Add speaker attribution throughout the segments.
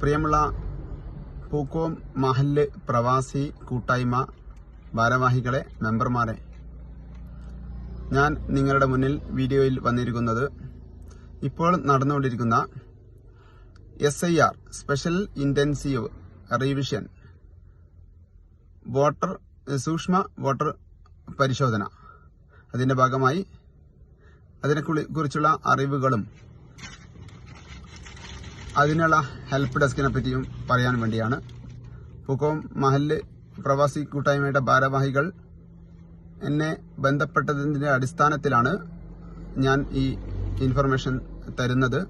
Speaker 1: പ്രിയമുള്ള പൂക്കോം മഹല്ല് പ്രവാസി കൂട്ടായ്മ ഭാരവാഹികളെ മെമ്പർമാരെ ഞാൻ നിങ്ങളുടെ മുന്നിൽ വീഡിയോയിൽ വന്നിരിക്കുന്നത് ഇപ്പോൾ നടന്നുകൊണ്ടിരിക്കുന്ന S I R special intensive revision voter സൂക്ഷ്മ വോട്ടർ പരിശോധന. അതിന്റെ ഭാഗമായി അതിനെ കുറിച്ചുള്ള അറിവുകളും അതിനുള്ള ഹെൽപ്പ് ഡെസ്കിനെ പറ്റിയും പറയാൻ വേണ്ടിയാണ്. പൂക്കോം മഹൽ പ്രവാസി കൂട്ടായ്മയുടെ ഭാരവാഹികൾ എന്നെ ബന്ധപ്പെട്ടതിന്റെ അടിസ്ഥാനത്തിലാണ് ഞാൻ ഈ ഇൻഫർമേഷൻ തരുന്നത്.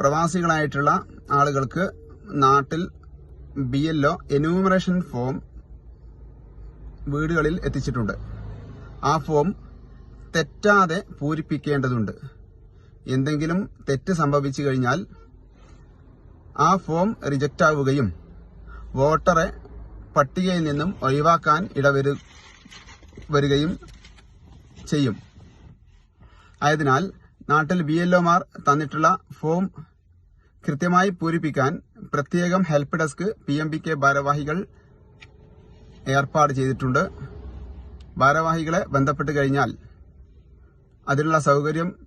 Speaker 1: പ്രവാസികളായിട്ടുള്ള ആളുകൾക്ക് നാട്ടിൽ B L O enumeration form വീടുകളിൽ എത്തിച്ചിട്ടുണ്ട്. ആ ഫോം തെറ്റാതെ പൂരിപ്പിക്കേണ്ടതുണ്ട്. എന്തെങ്കിലും തെറ്റ് സംഭവിച്ചു കഴിഞ്ഞാൽ ആ ഫോം റിജക്റ്റ് ആവുകയും വോട്ടറെ പട്ടികയിൽ നിന്നും ഒഴിവാക്കാൻ ഇടവരു വരികയും ചെയ്യും. ആയതിനാൽ നാട്ടിൽ ബി തന്നിട്ടുള്ള ഫോം കൃത്യമായി പൂരിപ്പിക്കാൻ പ്രത്യേകം help desk P M P K ഭാരവാഹികൾ ഏർപ്പാട് ചെയ്തിട്ടുണ്ട്. ഭാരവാഹികളെ ബന്ധപ്പെട്ട് കഴിഞ്ഞാൽ അതിനുള്ള സൗകര്യം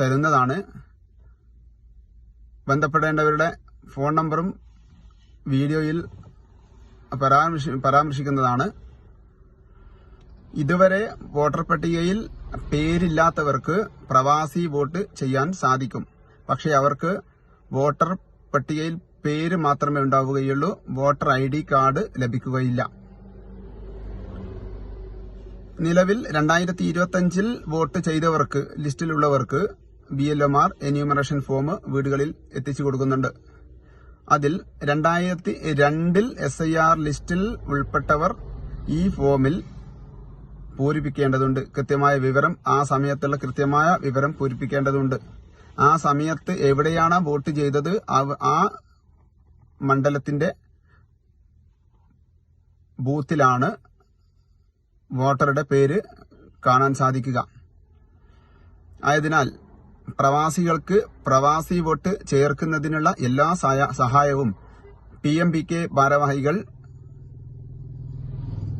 Speaker 1: തരുന്നതാണ്. ബന്ധപ്പെടേണ്ടവരുടെ ഫോൺ നമ്പറും വീഡിയോയിൽ പരാമർശി പരാമർശിക്കുന്നതാണ്. ഇതുവരെ വോട്ടർ പട്ടികയിൽ പേരില്ലാത്തവർക്ക് പ്രവാസി വോട്ട് ചെയ്യാൻ സാധിക്കും. പക്ഷേ അവർക്ക് വോട്ടർ പട്ടികയിൽ പേര് മാത്രമേ ഉണ്ടാവുകയുള്ളൂ. വോട്ടർ ഐ കാർഡ് ലഭിക്കുകയില്ല. നിലവിൽ രണ്ടായിരത്തി ഇരുപത്തിയഞ്ചിൽ വോട്ട് ചെയ്തവർക്ക് ലിസ്റ്റിലുള്ളവർക്ക് B L M R enumeration form വീടുകളിൽ എത്തിച്ചു കൊടുക്കുന്നുണ്ട്. അതിൽ രണ്ടായിരത്തി രണ്ടിൽ എസ് ഐ ആർ ലിസ്റ്റിൽ ഉൾപ്പെട്ടവർ ഈ ഫോമിൽ പൂരിപ്പിക്കേണ്ടതുണ്ട്. കൃത്യമായ വിവരം ആ സമയത്തുള്ള കൃത്യമായ വിവരം പൂരിപ്പിക്കേണ്ടതുണ്ട്. ആ സമയത്ത് എവിടെയാണ് വോട്ട് ചെയ്തത്? ആ മണ്ഡലത്തിന്റെ ബൂത്തിലാണ് വോട്ടറുടെ പേര് കാണാൻ സാധിക്കുക. ആയതിനാൽ പ്രവാസികൾക്ക് പ്രവാസി വോട്ട് ചേർക്കുന്നതിനുള്ള എല്ലാ സഹായവും പി എം പി കെ ഭാരവാഹികൾ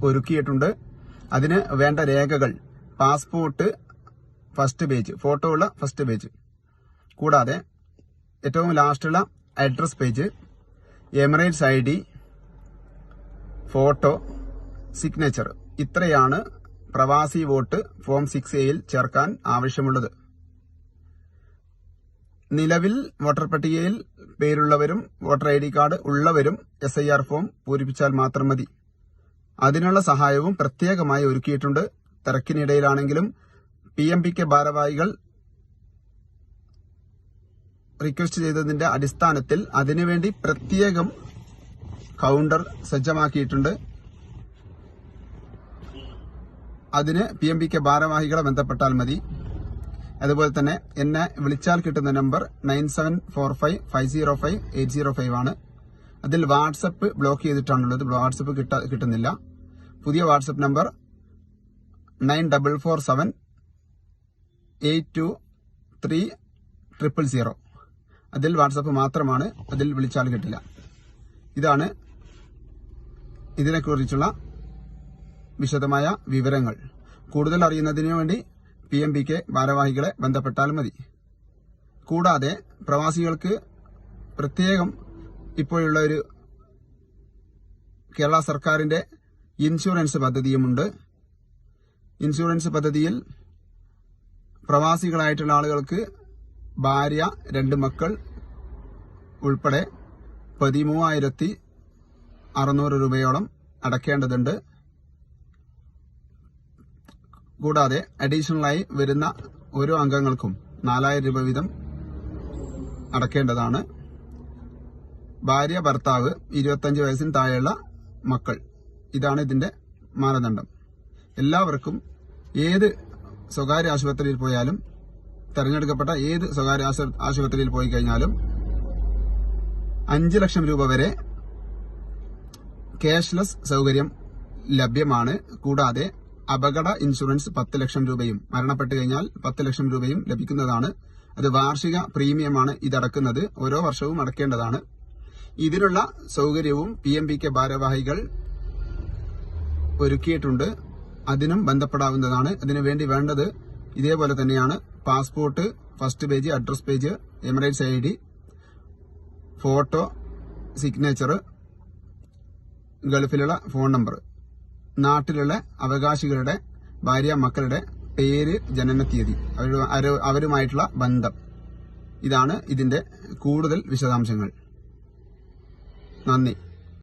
Speaker 1: ഒരുക്കിയിട്ടുണ്ട്. അതിന് വേണ്ട രേഖകൾ പാസ്പോർട്ട് ഫസ്റ്റ് പേജ് ഫോട്ടോ ഉള്ള ഫസ്റ്റ് പേജ് കൂടാതെ ഏറ്റവും ലാസ്റ്റുള്ള address page Emirates I D photo signature ഇത്രയാണ് പ്രവാസി വോട്ട് ഫോം സിക്സ് എയിൽ ചേർക്കാൻ ആവശ്യമുള്ളത്. നിലവിൽ വോട്ടർ പട്ടികയിൽ പേരുള്ളവരും വോട്ടർ ഐ ഡി കാർഡ് ഉള്ളവരും എസ് ഐ ആർ ഫോം പൂരിപ്പിച്ചാൽ മാത്രം മതി. അതിനുള്ള സഹായവും പ്രത്യേകമായി ഒരുക്കിയിട്ടുണ്ട്. തിരക്കിനിടയിലാണെങ്കിലും പി എം പി കെ ഭാരവാഹികൾ റിക്വസ്റ്റ് ചെയ്തതിന്റെ അടിസ്ഥാനത്തിൽ അതിനുവേണ്ടി പ്രത്യേകം കൗണ്ടർ സജ്ജമാക്കിയിട്ടുണ്ട്. അതിന് പി എം പി കെ ഭാരവാഹികളെ ബന്ധപ്പെട്ടാൽ മതി. അതുപോലെ തന്നെ എന്നെ വിളിച്ചാൽ കിട്ടുന്ന number nine seven four five five zero five eight zero five ആണ്. അതിൽ വാട്സപ്പ് ബ്ലോക്ക് ചെയ്തിട്ടാണുള്ളത്. വാട്സപ്പ് കിട്ട കിട്ടുന്നില്ല. പുതിയ WhatsApp number nine double four seven eight two three triple zero. അതിൽ വാട്സപ്പ് മാത്രമാണ് അതിൽ വിളിച്ചാൽ കിട്ടില്ല. ഇതാണ് ഇതിനെക്കുറിച്ചുള്ള വിശദമായ വിവരങ്ങൾ. കൂടുതൽ അറിയുന്നതിനു വേണ്ടി പി എം പി കെ ഭാരവാഹികളെ ബന്ധപ്പെട്ടാൽ മതി. കൂടാതെ പ്രവാസികൾക്ക് പ്രത്യേകം ഇപ്പോഴുള്ള ഒരു കേരള സർക്കാരിന്റെ ഇൻഷുറൻസ് പദ്ധതിയുമുണ്ട്. ഇൻഷുറൻസ് പദ്ധതിയിൽ പ്രവാസികളായിട്ടുള്ള ആളുകൾക്ക് ഭാര്യ രണ്ട് മക്കൾ ഉൾപ്പെടെ പതിമൂവായിരത്തി അറുന്നൂറ് രൂപയോളം അടയ്ക്കേണ്ടതുണ്ട് കൂടാതെ അഡീഷണലായി വരുന്ന ഓരോ അംഗങ്ങൾക്കും നാലായിരം രൂപ വീതം അടക്കേണ്ടതാണ്. ഭാര്യ ഭർത്താവ് ഇരുപത്തഞ്ച് വയസ്സിന് താഴെയുള്ള മക്കൾ. ഇതാണ് ഇതിന്റെ മാനദണ്ഡം. എല്ലാവർക്കും ഏത് സ്വകാര്യ ആശുപത്രിയിൽ പോയാലും തെരഞ്ഞെടുക്കപ്പെട്ട ഏത് സ്വകാര്യ ആശുപത്രിയിൽ പോയി കഴിഞ്ഞാലും അഞ്ച് ലക്ഷം രൂപ വരെ ക്യാഷ്ലെസ് സൗകര്യം ലഭ്യമാണ്. കൂടാതെ അപകട ഇൻഷുറൻസ് പത്ത് ലക്ഷം രൂപയും മരണപ്പെട്ടു കഴിഞ്ഞാൽ പത്ത് ലക്ഷം രൂപയും ലഭിക്കുന്നതാണ്. അത് വാർഷിക പ്രീമിയമാണ് ഇതടക്കുന്നത്. ഓരോ വർഷവും അടക്കേണ്ടതാണ്. ഇതിനുള്ള സൗകര്യവും പി എം പി കെ ഭാരവാഹികൾ ഒരുക്കിയിട്ടുണ്ട്. അതിനും ബന്ധപ്പെടാവുന്നതാണ്. അതിനുവേണ്ടി വേണ്ടത് ഇതേപോലെ തന്നെയാണ്. Passport first page address page Emirates ID photo photo signature ഗൾഫിലുള്ള ഫോൺ നമ്പർ. നാട്ടിലുള്ള അവകാശികളുടെ ഭാര്യ മക്കളുടെ പേര് ജനന അവരു- അവരുമായിട്ടുള്ള ബന്ധം. ഇതാണ് ഇതിന്റെ കൂടുതൽ വിശദാംശങ്ങൾ. നന്ദി.